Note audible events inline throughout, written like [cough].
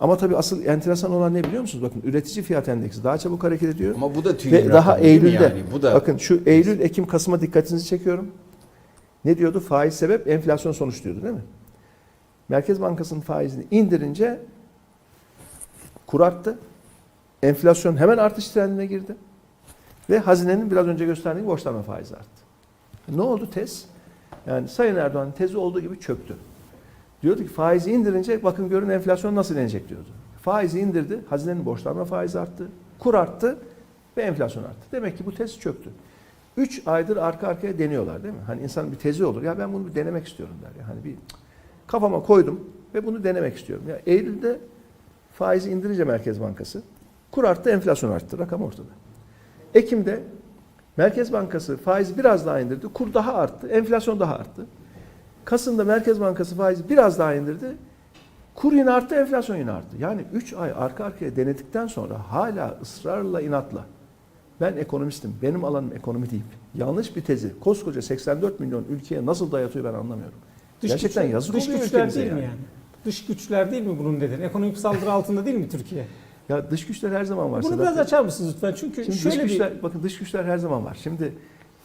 Ama tabii asıl enteresan olan ne biliyor musunuz? Bakın üretici fiyat endeksi daha çabuk hareket ediyor. Ama bu da Ve daha Eylül'de. yani? Bu da Bakın şu Eylül, Ekim, Kasım'a dikkatinizi çekiyorum. Ne diyordu? Faiz sebep, enflasyon sonuç diyordu değil mi? Merkez Bankası'nın faizini indirince kur arttı. Enflasyon hemen artış trendine girdi. Ve hazinenin biraz önce gösterdiği borçlanma faizi arttı. Ne oldu tez? Yani Sayın Erdoğan'ın tezi olduğu gibi çöktü. Diyordu ki faizi indirince bakın görün enflasyon nasıl inecek diyordu. Faizi indirdi, hazinenin borçlanma faizi arttı, kur arttı ve enflasyon arttı. Demek ki bu tez çöktü. 3 aydır arka arkaya deniyorlar değil mi? Hani insan bir tezi olur. Ya ben bunu bir denemek istiyorum der. Ya. Hani bir kafama koydum ve bunu denemek istiyorum. Ya Eylül'de faizi indirince Merkez Bankası kur arttı, enflasyon arttı. Rakam ortada. Ekim'de Merkez Bankası faizi biraz daha indirdi. Kur daha arttı, enflasyon daha arttı. Kasım'da Merkez Bankası faizi biraz daha indirdi. Kur yine arttı, enflasyon yine arttı. Yani 3 ay arka arkaya denedikten sonra hala ısrarla inatla ben ekonomistim, benim alanım ekonomi deyip yanlış bir tezi koskoca 84 milyon ülkeye nasıl dayatıyor ben anlamıyorum. Gerçekten güçler- yazık dış güçler değil mi yani. yani? Dış güçler değil mi bunun nedeni? Ekonomik saldırı altında değil mi Türkiye? Ya dış güçler her zaman var. Bunu Sedat biraz açar mısınız lütfen? Çünkü Şimdi şöyle dış bir güçler, bakın dış güçler her zaman var. Şimdi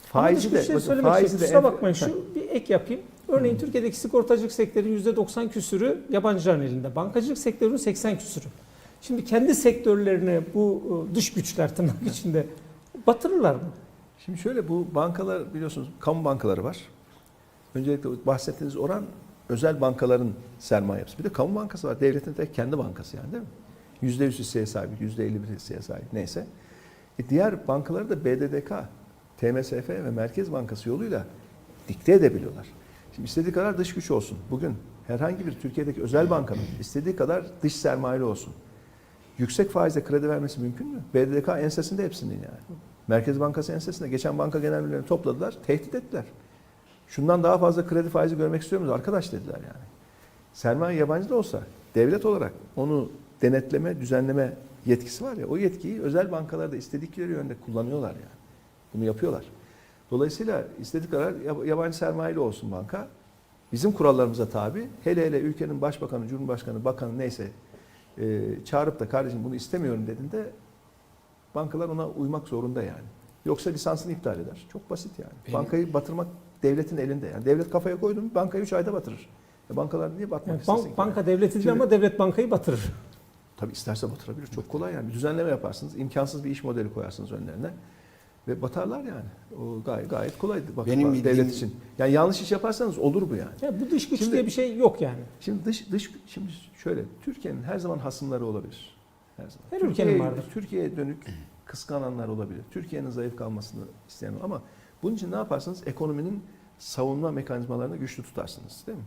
faizi dış de, bakın faizi de Kusura bakmayın şu bir ek yapayım. Örneğin Türkiye'deki sigortacılık sektörünün %90 küsürü yabancıların elinde. Bankacılık sektörünün 80 küsürü. Şimdi kendi sektörlerini bu e, dış güçler tırnak içinde batırırlar mı? Şimdi şöyle bu bankalar biliyorsunuz kamu bankaları var. Öncelikle bahsettiğiniz oran özel bankaların sermaye yapısı. Bir de kamu bankası var. Devletin tek kendi bankası yani değil mi? Yüzde yüz hisseye sahip, yüzde elli bir hisseye sahip neyse. E diğer bankaları da BDDK, TMSF ve Merkez Bankası yoluyla dikte edebiliyorlar. Şimdi istediği kadar dış güç olsun. Bugün herhangi bir Türkiye'deki özel bankanın istediği kadar dış sermayeli olsun. Yüksek faizle kredi vermesi mümkün mü? BDDK ensesinde hepsinin yani. Merkez Bankası ensesinde geçen banka genel müdürlerini topladılar, tehdit ettiler. Şundan daha fazla kredi faizi görmek istiyor muyuz arkadaş dediler yani. Sermaye yabancı da olsa devlet olarak onu denetleme, düzenleme yetkisi var ya o yetkiyi özel bankalarda istedikleri yönde kullanıyorlar yani. Bunu yapıyorlar. Dolayısıyla istediği kadar yab- yabancı sermayeli olsun banka. Bizim kurallarımıza tabi. Hele hele ülkenin başbakanı, cumhurbaşkanı, bakanı neyse e, çağırıp da kardeşim bunu istemiyorum dediğinde bankalar ona uymak zorunda yani. Yoksa lisansını iptal eder. Çok basit yani. Benim- Bankayı batırmak devletin elinde. Yani devlet kafaya koydu mu bankayı 3 ayda batırır. E bankalar niye batmak Yani istesin bank, banka devleti değil ama devlet bankayı batırır. Tabii isterse batırabilir. Çok kolay yani. Bir düzenleme yaparsınız. imkansız bir iş modeli koyarsınız önlerine. Ve batarlar yani. O gayet, gayet kolay bak, Benim bak, devlet için. Yani yanlış iş yaparsanız olur bu yani. Ya bu dış güç Şimdi- diye bir şey yok yani. Şimdi dış dış şimdi şöyle Türkiye'nin her zaman hasımları olabilir. Her zaman. Her ülkenin Türkiye'ye- vardır. Türkiye'ye dönük kıskananlar olabilir. Türkiye'nin zayıf kalmasını isteyen ama bunun için ne yaparsınız? Ekonominin savunma mekanizmalarını güçlü tutarsınız, değil mi?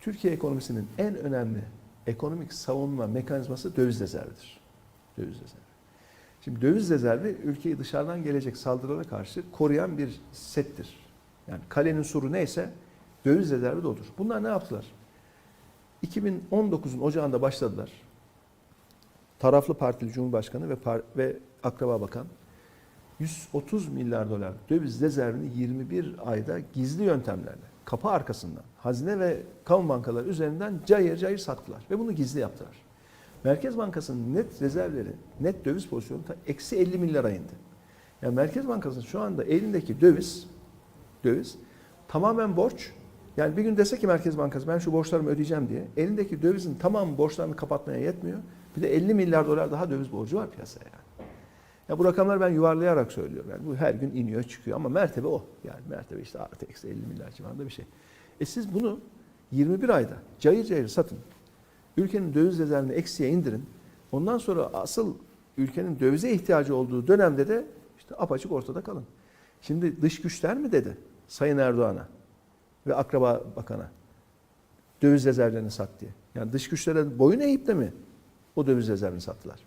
Türkiye ekonomisinin en önemli ekonomik savunma mekanizması döviz rezervidir. Döviz rezervi. Şimdi döviz rezervi ülkeyi dışarıdan gelecek saldırılara karşı koruyan bir settir. Yani kalenin suru neyse döviz rezervi de odur. Bunlar ne yaptılar? 2019'un ocağında başladılar. Taraflı partili Cumhurbaşkanı ve par- ve akraba bakan 130 milyar dolar döviz rezervini 21 ayda gizli yöntemlerle kapı arkasından hazine ve kamu bankaları üzerinden cayır cayır sattılar ve bunu gizli yaptılar. Merkez Bankası'nın net rezervleri, net döviz pozisyonu ta eksi 50 milyara indi. Yani Merkez Bankası'nın şu anda elindeki döviz, döviz tamamen borç. Yani bir gün dese ki Merkez Bankası ben şu borçlarımı ödeyeceğim diye elindeki dövizin tamam borçlarını kapatmaya yetmiyor. Bir de 50 milyar dolar daha döviz borcu var piyasaya yani. Ya bu rakamlar ben yuvarlayarak söylüyorum. Yani bu her gün iniyor çıkıyor ama mertebe o. Yani mertebe işte artı eksi 50 milyar civarında bir şey. E siz bunu 21 ayda cayır cayır satın. Ülkenin döviz rezervini eksiye indirin. Ondan sonra asıl ülkenin dövize ihtiyacı olduğu dönemde de işte apaçık ortada kalın. Şimdi dış güçler mi dedi Sayın Erdoğan'a ve akraba bakana döviz rezervlerini sat diye. Yani dış güçlere boyun eğip de mi o döviz rezervini sattılar?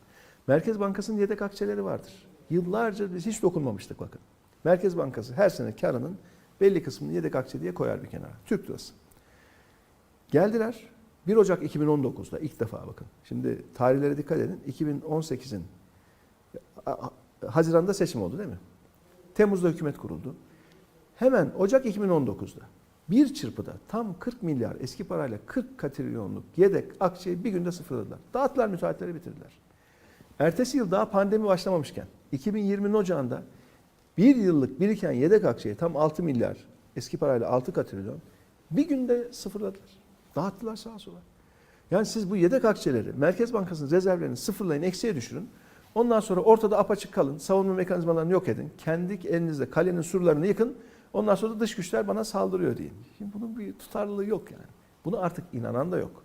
Merkez Bankası'nın yedek akçeleri vardır. Yıllarca biz hiç dokunmamıştık bakın. Merkez Bankası her sene karının belli kısmını yedek akçe diye koyar bir kenara. Türk lirası. Geldiler 1 Ocak 2019'da ilk defa bakın. Şimdi tarihlere dikkat edin. 2018'in a- a- Haziran'da seçim oldu değil mi? Temmuz'da hükümet kuruldu. Hemen Ocak 2019'da bir çırpıda tam 40 milyar eski parayla 40 katrilyonluk yedek akçeyi bir günde sıfırladılar. Dağıttılar müteahhitleri bitirdiler. Ertesi yıl daha pandemi başlamamışken 2020'nin ocağında bir yıllık biriken yedek akçeyi tam 6 milyar eski parayla 6 katrilyon bir günde sıfırladılar. Dağıttılar sağa sola. Yani siz bu yedek akçeleri Merkez Bankası'nın rezervlerini sıfırlayın, eksiye düşürün. Ondan sonra ortada apaçık kalın, savunma mekanizmalarını yok edin. Kendi elinizde kalenin surlarını yıkın. Ondan sonra da dış güçler bana saldırıyor deyin. Şimdi bunun bir tutarlılığı yok yani. Bunu artık inanan da yok.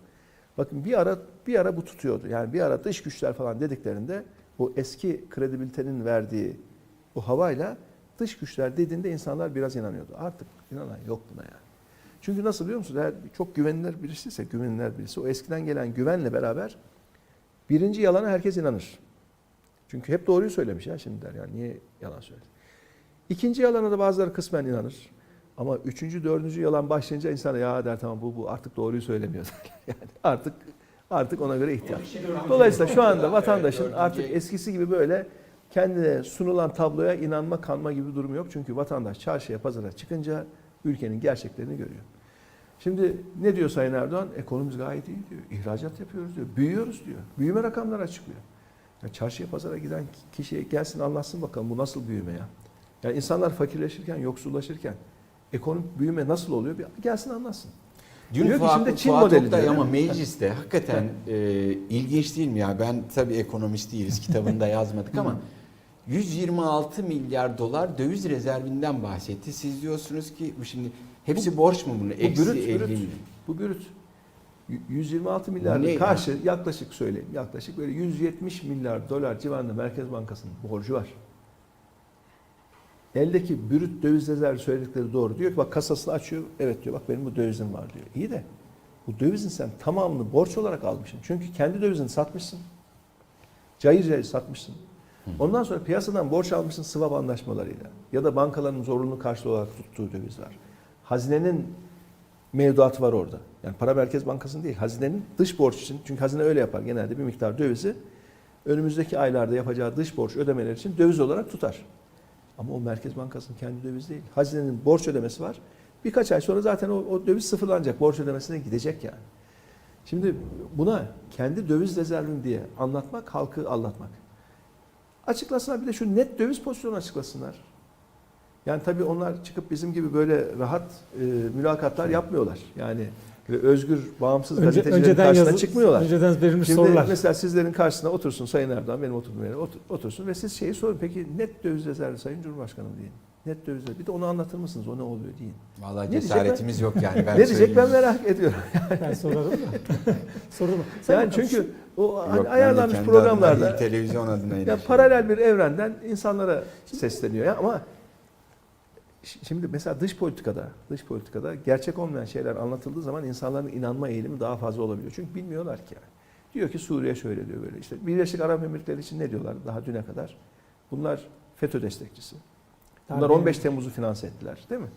Bakın bir ara bir ara bu tutuyordu. Yani bir ara dış güçler falan dediklerinde o eski kredibilitenin verdiği o havayla dış güçler dediğinde insanlar biraz inanıyordu. Artık inanan yok buna yani. Çünkü nasıl biliyor musunuz? Eğer çok güvenilir birisi ise güvenilir birisi o eskiden gelen güvenle beraber birinci yalana herkes inanır. Çünkü hep doğruyu söylemiş ya şimdi der. Yani niye yalan söyledi? İkinci yalana da bazıları kısmen inanır. Ama üçüncü, dördüncü yalan başlayınca insan ya der tamam bu, bu artık doğruyu söylemiyor. [laughs] yani artık artık ona göre ihtiyaç. Dolayısıyla şu anda vatandaşın artık eskisi gibi böyle kendine sunulan tabloya inanma kanma gibi bir durum yok. Çünkü vatandaş çarşıya pazara çıkınca ülkenin gerçeklerini görüyor. Şimdi ne diyor Sayın Erdoğan? Ekonomimiz gayet iyi diyor. İhracat yapıyoruz diyor. Büyüyoruz diyor. Büyüme rakamları açıklıyor. Ya çarşıya pazara giden kişiye gelsin anlatsın bakalım bu nasıl büyüme ya. Yani insanlar fakirleşirken, yoksullaşırken ekonomik büyüme nasıl oluyor? Bir gelsin anlatsın. Dün Diyor ki Fuat, şimdi Çin Fuat modeli Oktay diyor. ama mecliste hakikaten e, ilginç değil mi ya? Ben tabii ekonomist değiliz kitabında [laughs] yazmadık ama 126 milyar dolar döviz rezervinden bahsetti. Siz diyorsunuz ki bu şimdi hepsi borç mu bunu? Bu brüt, 50 brüt. milyon. Bu brüt. Y- 126 Bu milyar karşı yaklaşık söyleyeyim yaklaşık böyle 170 milyar dolar civarında Merkez Bankası'nın borcu var. Eldeki brüt döviz rezervi söyledikleri doğru. Diyor ki bak kasasını açıyor. Evet diyor bak benim bu dövizim var diyor. İyi de bu dövizin sen tamamını borç olarak almışsın. Çünkü kendi dövizini satmışsın. Cayır cayır satmışsın. Ondan sonra piyasadan borç almışsın swap anlaşmalarıyla. Ya da bankaların zorunlu karşılığı olarak tuttuğu döviz var. Hazinenin mevduatı var orada. Yani para merkez bankasının değil, hazinenin dış borç için. Çünkü hazine öyle yapar genelde bir miktar dövizi önümüzdeki aylarda yapacağı dış borç ödemeler için döviz olarak tutar. Ama o merkez bankasının kendi dövizi değil. Hazinenin borç ödemesi var. Birkaç ay sonra zaten o, o döviz sıfırlanacak. Borç ödemesine gidecek yani. Şimdi buna kendi döviz rezervim diye anlatmak, halkı anlatmak. Açıklasınlar bir de şu net döviz pozisyonu açıklasınlar. Yani tabii onlar çıkıp bizim gibi böyle rahat e, mülakatlar yapmıyorlar. Yani ve özgür, bağımsız Önce, gazetecilerin önceden karşısına yazı, çıkmıyorlar. önceden verilmiş Şimdi sorular. mesela sizlerin karşısına otursun Sayın Erdoğan, benim oturduğum yere otur- otursun ve siz şeyi sorun. Peki net döviz rezervi Sayın Cumhurbaşkanım deyin. Net döviz rezervi. Bir de onu anlatır mısınız? O ne oluyor deyin. Vallahi Ne cesaretimiz yok yani. [laughs] Ben ne diyecek ben merak ediyorum. [laughs] Ben sorarım da. [laughs] Sorarım. Sayın Yani çünkü o hani Yok, de ayarlanmış adına programlarda televizyon adına ya paralel bir evrenden insanlara sesleniyor ya ama şimdi mesela dış politikada dış politikada gerçek olmayan şeyler anlatıldığı zaman insanların inanma eğilimi daha fazla olabiliyor. Çünkü bilmiyorlar ki yani. Diyor ki Suriye şöyle diyor böyle işte. Birleşik Arap Emirlikleri için ne diyorlar daha düne kadar? Bunlar FETÖ destekçisi. Bunlar darbe- 15 Temmuz'u finanse ettiler değil mi?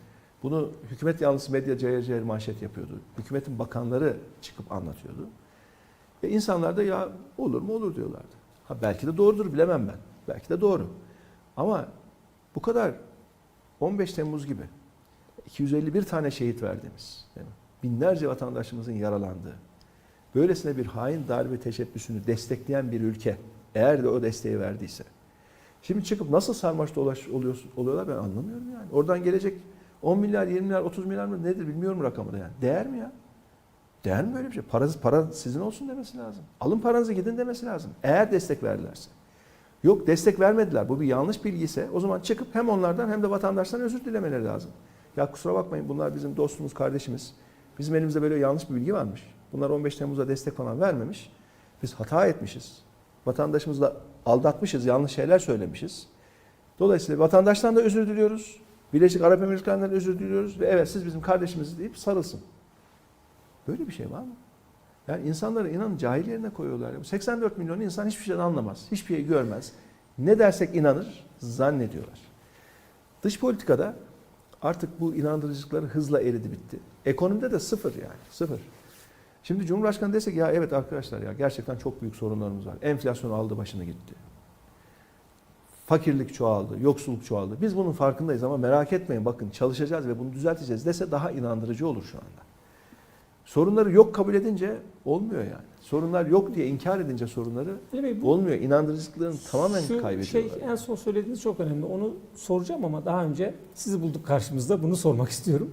Bunu hükümet yanlısı medya cayır cayır manşet yapıyordu. Hükümetin bakanları çıkıp anlatıyordu. Ve insanlar da ya olur mu olur diyorlardı. Ha belki de doğrudur bilemem ben. Belki de doğru. Ama bu kadar 15 Temmuz gibi 251 tane şehit verdiğimiz, mi? binlerce vatandaşımızın yaralandığı, böylesine bir hain darbe teşebbüsünü destekleyen bir ülke eğer de o desteği verdiyse, şimdi çıkıp nasıl sarmaş dolaş oluyor, oluyorlar ben anlamıyorum yani. Oradan gelecek 10 milyar, 20 milyar, 30 milyar mı nedir bilmiyorum rakamı da yani. Değer mi ya? Değer mi böyle bir şey? Para, para sizin olsun demesi lazım. Alın paranızı gidin demesi lazım. Eğer destek verdilerse. Yok destek vermediler. Bu bir yanlış bilgi ise o zaman çıkıp hem onlardan hem de vatandaştan özür dilemeleri lazım. Ya kusura bakmayın bunlar bizim dostumuz, kardeşimiz. Bizim elimizde böyle yanlış bir bilgi varmış. Bunlar 15 Temmuz'da destek falan vermemiş. Biz hata etmişiz. Vatandaşımızla aldatmışız, yanlış şeyler söylemişiz. Dolayısıyla vatandaştan da özür diliyoruz. Birleşik Arap Emirlikleri'nden özür diliyoruz ve evet siz bizim kardeşimiz deyip sarılsın. Böyle bir şey var mı? Yani insanları inanın cahil yerine koyuyorlar. ya. 84 milyon insan hiçbir şeyden anlamaz. Hiçbir şey görmez. Ne dersek inanır zannediyorlar. Dış politikada artık bu inandırıcılıkları hızla eridi bitti. Ekonomide de sıfır yani sıfır. Şimdi Cumhurbaşkanı dese ki ya evet arkadaşlar ya gerçekten çok büyük sorunlarımız var. Enflasyon aldı başını gitti. Fakirlik çoğaldı, yoksulluk çoğaldı. Biz bunun farkındayız ama merak etmeyin bakın çalışacağız ve bunu düzelteceğiz dese daha inandırıcı olur şu anda. Sorunları yok kabul edince olmuyor yani. Sorunlar yok diye inkar edince sorunları Bey, bu olmuyor. İnandırıcılıklarını tamamen Şu kaybediyorlar. Şey, en son söylediğiniz çok önemli. Onu soracağım ama daha önce sizi bulduk karşımızda. Bunu sormak istiyorum.